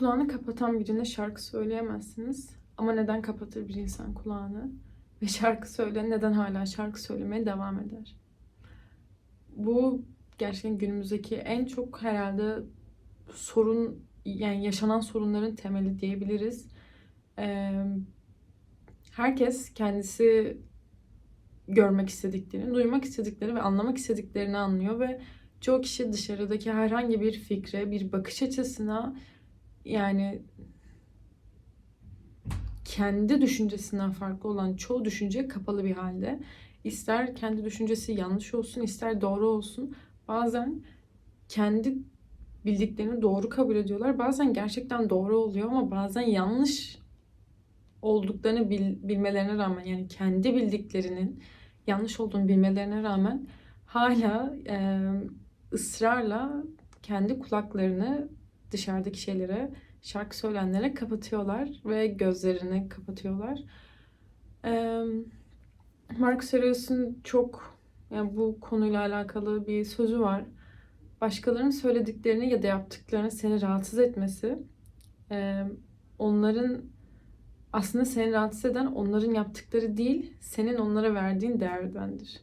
Kulağını kapatan birine şarkı söyleyemezsiniz. Ama neden kapatır bir insan kulağını? Ve şarkı söyleyen neden hala şarkı söylemeye devam eder? Bu gerçekten günümüzdeki en çok herhalde sorun yani yaşanan sorunların temeli diyebiliriz. Ee, herkes kendisi görmek istediklerini, duymak istediklerini ve anlamak istediklerini anlıyor ve çoğu kişi dışarıdaki herhangi bir fikre, bir bakış açısına yani kendi düşüncesinden farklı olan çoğu düşünceye kapalı bir halde. İster kendi düşüncesi yanlış olsun, ister doğru olsun. Bazen kendi bildiklerini doğru kabul ediyorlar. Bazen gerçekten doğru oluyor ama bazen yanlış olduklarını bil- bilmelerine rağmen yani kendi bildiklerinin yanlış olduğunu bilmelerine rağmen hala e, ısrarla kendi kulaklarını dışarıdaki şeylere, şarkı söyleyenlere kapatıyorlar ve gözlerini kapatıyorlar. E, Marcus Aurelius'un çok yani bu konuyla alakalı bir sözü var. Başkalarının söylediklerini ya da yaptıklarını seni rahatsız etmesi, e, onların aslında seni rahatsız eden onların yaptıkları değil, senin onlara verdiğin değerdendir.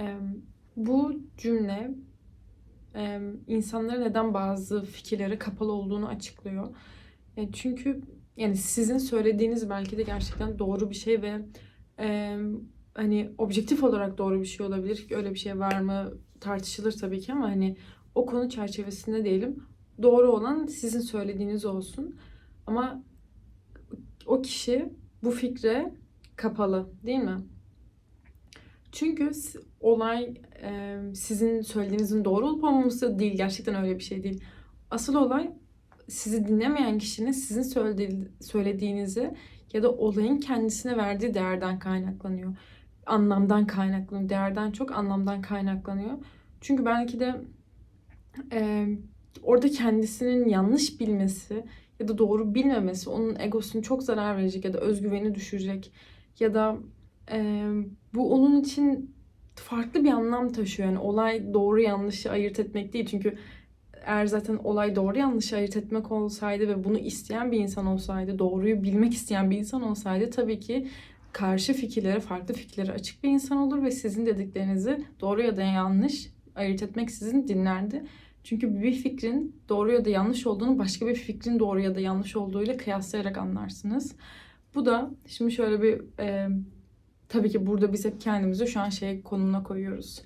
E, bu cümle e, insanlara neden bazı fikirlere kapalı olduğunu açıklıyor. E, çünkü yani sizin söylediğiniz belki de gerçekten doğru bir şey ve hani objektif olarak doğru bir şey olabilir. Öyle bir şey var mı tartışılır tabii ki ama hani o konu çerçevesinde diyelim doğru olan sizin söylediğiniz olsun. Ama o kişi bu fikre kapalı değil mi? Çünkü olay e, sizin söylediğinizin doğru olup olmaması değil. Gerçekten öyle bir şey değil. Asıl olay sizi dinlemeyen kişinin sizin söyledi- söylediğinizi ya da olayın kendisine verdiği değerden kaynaklanıyor. Anlamdan kaynaklanıyor. Değerden çok anlamdan kaynaklanıyor. Çünkü belki de e, orada kendisinin yanlış bilmesi ya da doğru bilmemesi onun egosunu çok zarar verecek ya da özgüveni düşürecek ya da e, bu onun için farklı bir anlam taşıyor. Yani olay doğru yanlışı ayırt etmek değil. Çünkü eğer zaten olay doğru yanlışı ayırt etmek olsaydı ve bunu isteyen bir insan olsaydı, doğruyu bilmek isteyen bir insan olsaydı tabii ki karşı fikirlere, farklı fikirlere açık bir insan olur ve sizin dediklerinizi doğru ya da yanlış ayırt etmek sizin dinlerdi. Çünkü bir fikrin doğru ya da yanlış olduğunu başka bir fikrin doğru ya da yanlış olduğuyla kıyaslayarak anlarsınız. Bu da şimdi şöyle bir e, tabii ki burada biz hep kendimizi şu an şey konumuna koyuyoruz.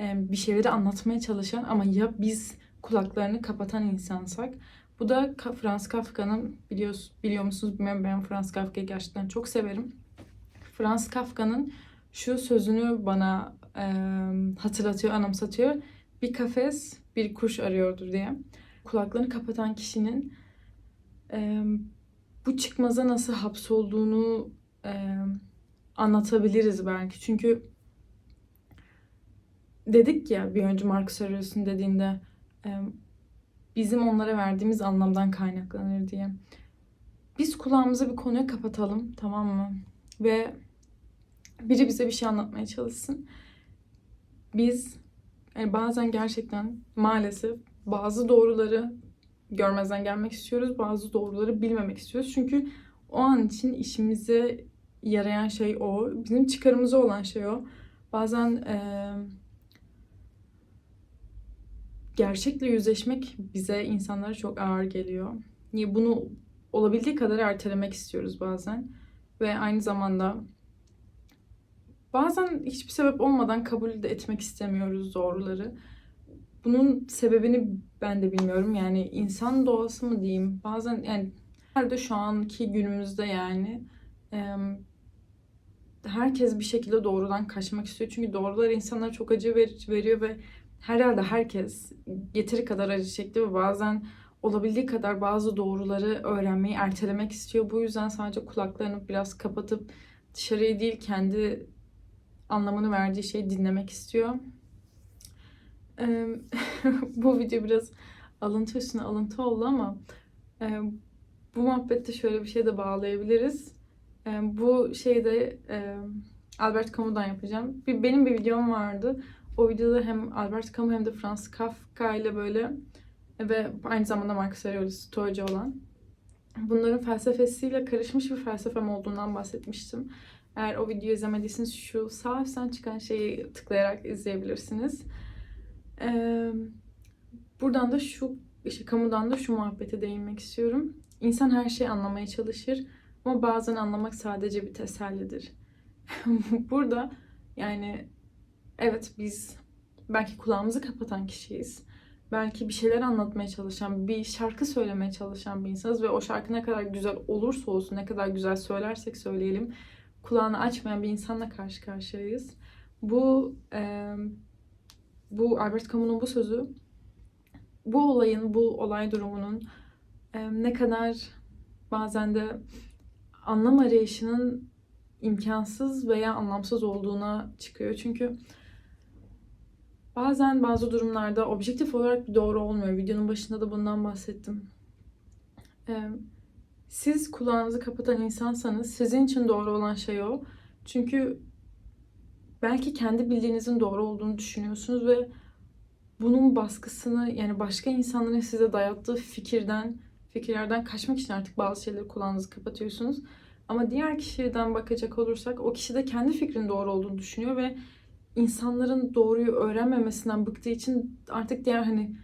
E, bir şeyleri anlatmaya çalışan ama ya biz kulaklarını kapatan insansak. Bu da Franz Kafka'nın biliyor, biliyor musunuz bilmiyorum ben Franz Kafka'yı gerçekten çok severim. Franz Kafka'nın şu sözünü bana e, hatırlatıyor, anımsatıyor. Bir kafes bir kuş arıyordur diye. Kulaklarını kapatan kişinin e, bu çıkmaza nasıl hapsolduğunu e, anlatabiliriz belki. Çünkü dedik ya bir önce Marcus Aurelius'un dediğinde e, bizim onlara verdiğimiz anlamdan kaynaklanır diye. Biz kulağımızı bir konuya kapatalım tamam mı? Ve biri bize bir şey anlatmaya çalışsın. Biz yani bazen gerçekten maalesef bazı doğruları görmezden gelmek istiyoruz. Bazı doğruları bilmemek istiyoruz. Çünkü o an için işimize yarayan şey o. Bizim çıkarımıza olan şey o. Bazen eee gerçekle yüzleşmek bize insanlara çok ağır geliyor. Niye bunu olabildiği kadar ertelemek istiyoruz bazen ve aynı zamanda bazen hiçbir sebep olmadan kabul de etmek istemiyoruz doğruları. Bunun sebebini ben de bilmiyorum. Yani insan doğası mı diyeyim? Bazen yani herhalde şu anki günümüzde yani herkes bir şekilde doğrudan kaçmak istiyor. Çünkü doğrular insanlara çok acı ver- veriyor ve herhalde herkes yeteri kadar acı çekti ve bazen olabildiği kadar bazı doğruları öğrenmeyi ertelemek istiyor. Bu yüzden sadece kulaklarını biraz kapatıp dışarıyı değil kendi anlamını verdiği şeyi dinlemek istiyor. Bu video biraz alıntı üstüne alıntı oldu ama bu muhabbette şöyle bir şey de bağlayabiliriz. Bu şeyi de Albert Camus'dan yapacağım. Bir, benim bir videom vardı. O videoda hem Albert Camus hem de Franz Kafka ile böyle ve aynı zamanda Marcus Aurelius Stoacı olan. Bunların felsefesiyle karışmış bir felsefem olduğundan bahsetmiştim. Eğer o videoyu izlemediyseniz şu sağ üstten çıkan şeyi tıklayarak izleyebilirsiniz. Ee, buradan da şu, işte kamudan da şu muhabbete değinmek istiyorum. İnsan her şeyi anlamaya çalışır ama bazen anlamak sadece bir tesellidir. Burada yani evet biz belki kulağımızı kapatan kişiyiz. Belki bir şeyler anlatmaya çalışan, bir şarkı söylemeye çalışan bir insanız ve o şarkı ne kadar güzel olursa olsun, ne kadar güzel söylersek söyleyelim, kulağını açmayan bir insanla karşı karşıyayız. Bu e, bu Albert Camus'un bu sözü bu olayın, bu olay durumunun e, ne kadar bazen de anlam arayışının imkansız veya anlamsız olduğuna çıkıyor. Çünkü bazen bazı durumlarda objektif olarak doğru olmuyor. Videonun başında da bundan bahsettim. Ee, siz kulağınızı kapatan insansanız sizin için doğru olan şey o. Çünkü belki kendi bildiğinizin doğru olduğunu düşünüyorsunuz ve bunun baskısını yani başka insanların size dayattığı fikirden, fikirlerden kaçmak için artık bazı şeyleri kulağınızı kapatıyorsunuz. Ama diğer kişiden bakacak olursak o kişi de kendi fikrinin doğru olduğunu düşünüyor ve insanların doğruyu öğrenmemesinden bıktığı için artık diğer hani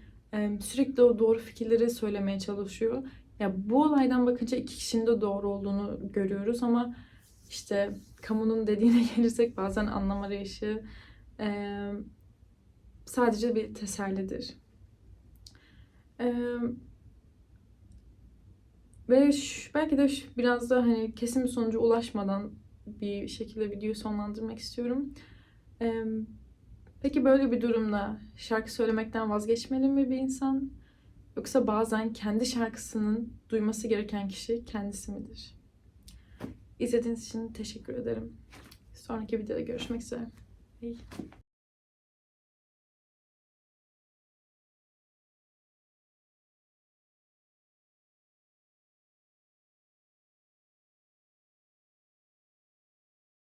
sürekli o doğru fikirleri söylemeye çalışıyor. Ya bu olaydan bakınca iki kişinin de doğru olduğunu görüyoruz ama işte kamunun dediğine gelirsek bazen anlam arayışı e, sadece bir tesellidir. E, ve şu, belki de şu, biraz da hani kesin bir sonuca ulaşmadan bir şekilde videoyu sonlandırmak istiyorum. Ee, peki böyle bir durumda şarkı söylemekten vazgeçmeli mi bir insan? Yoksa bazen kendi şarkısının duyması gereken kişi kendisi midir? İzlediğiniz için teşekkür ederim. Sonraki videoda görüşmek üzere. İyi.